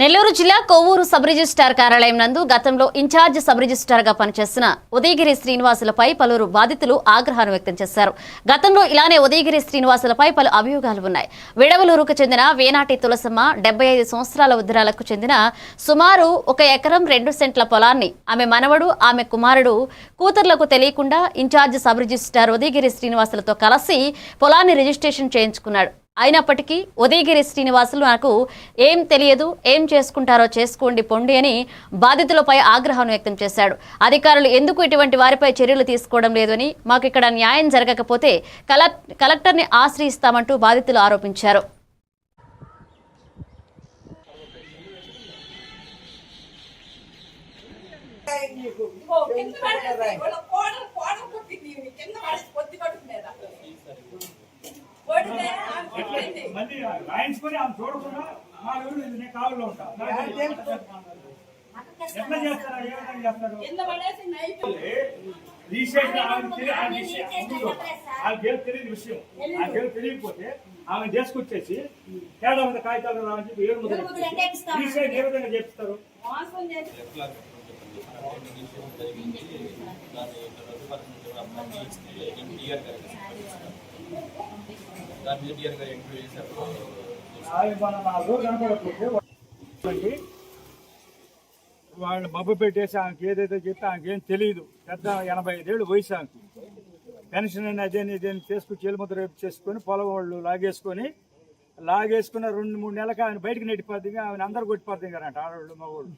నెల్లూరు జిల్లా Kovvur sub registrar కార్యాలయం నందు గతంలో ఇన్ఛార్జ్ సబ్ రిజిస్టార్గా పనిచేస్తున్న ఉదయగిరి శ్రీనివాసులపై పలువురు బాధితులు ఆగ్రహాన్ని వ్యక్తం చేశారు. గతంలో ఇలానే ఉదయగిరి శ్రీనివాసులపై పలు అభియోగాలు ఉన్నాయి. విడవలూరుకు చెందిన వేనాటి తులసమ్మ డెబ్బై ఐదు సంవత్సరాల ఉద్రాలకు చెందిన సుమారు ఒక ఎకరం రెండు సెంట్ల పొలాన్ని ఆమె మనవడు ఆమె కుమారుడు కూతుర్లకు తెలియకుండా in charge sub registrar Udayagiri శ్రీనివాసులతో కలిసి పొలాన్ని రిజిస్ట్రేషన్ చేయించుకున్నాడు. అయినప్పటికీ ఉదయగిరి శ్రీనివాసులు నాకు ఏం తెలియదు ఏం చేసుకుంటారో చేసుకోండి పొండి అని బాధితులపై ఆగ్రహం వ్యక్తం చేశాడు. అధికారులు ఎందుకు ఇటువంటి వారిపై చర్యలు తీసుకోవడం లేదని మాకు ఇక్కడ న్యాయం జరగకపోతే కలెక్టర్ని ఆశ్రయిస్తామంటూ బాధితులు ఆరోపించారు. మళ్ళీ రాయించుకొని ఆమె చూడకుండా మా ఇది నేను కావులో ఉంటా. ఎట్లా చేస్తారా? ఏ విధంగా నైట్. రీసెంట్ ఆమె పేరు తెలియని విషయం. ఆ పేరు తెలియకపోతే ఆమె చేసుకొచ్చేసి తేడా మీద కాగితాలు రావని చెప్పి ఏడు ముద్ర రీసెంట్ ఏ విధంగా చేస్తారు మోసం చేసి వాళ్ళు మబ్బు పెట్టేసి ఆమెకి ఏదైతే చెప్తే ఆమెకి ఏం తెలియదు పెద్ద ఎనభై ఐదేళ్ళు వయసు ఆమెకి. పెన్షన్ అని అదేని ఇదేని చేసుకుని చేలుముద్ర రేపు చేసుకొని పొలం వాళ్ళు లాగేసుకొని లాగేసుకున్న రెండు మూడు నెలలకు ఆమె బయటకు నెట్టిపోతుంది ఆమె అందరు కొట్టిపోతుంది కదంట ఆడవాళ్ళు మగవాళ్ళు.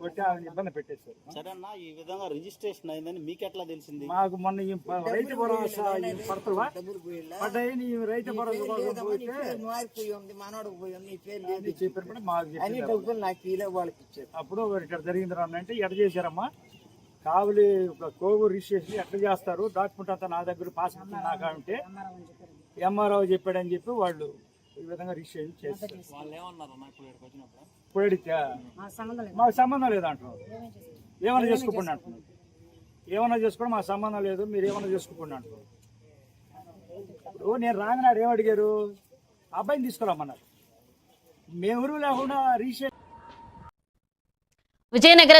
కొట్టి ఆమె ఇబ్బంది పెట్టేశారు. సరే అన్న ఈ విధంగా రిజిస్ట్రేషన్ అయిందని మీకు ఎట్లా తెలిసింది? మాకు మొన్న ఈ రైతు భరోసా పడతవా పడ్డాయి రైతు చెప్పినప్పుడు మాకు అన్ని డబ్బులు నాకు ఇలా వాళ్ళకి ఇచ్చారు. అప్పుడు ఇక్కడ జరిగింది రా అంటే ఎట్ట చేశారమ్మా? కావులి ఒక కోవూరు రిజిస్ట్రేషన్ ఎట్లా చేస్తారు? డాక్యుమెంట్ అంతా నా దగ్గర పాస్ నాకు అంటే? ఎంఆర్ఓ చెప్పాడని చెప్పి వాళ్ళు ఈ విధంగా రిజిస్ట్రేషన్ చేస్తారు. ఇప్పుడు అడిగితే మాకు సంబంధం లేదు అంటున్నారు ఏమైనా చేసుకోకుండా అంటున్నారు. ఏమైనా చేసుకోవడం మాకు సంబంధం లేదు మీరు ఏమైనా చేసుకోకుండా అంటున్నారు. ఇప్పుడు నేను రాగానే ఏం అడిగారు? అబ్బాయిని తీసుకురామన్నారు మేము ఊరు లేకుండా రిజిస్ట్రేషన్ విజయనగరం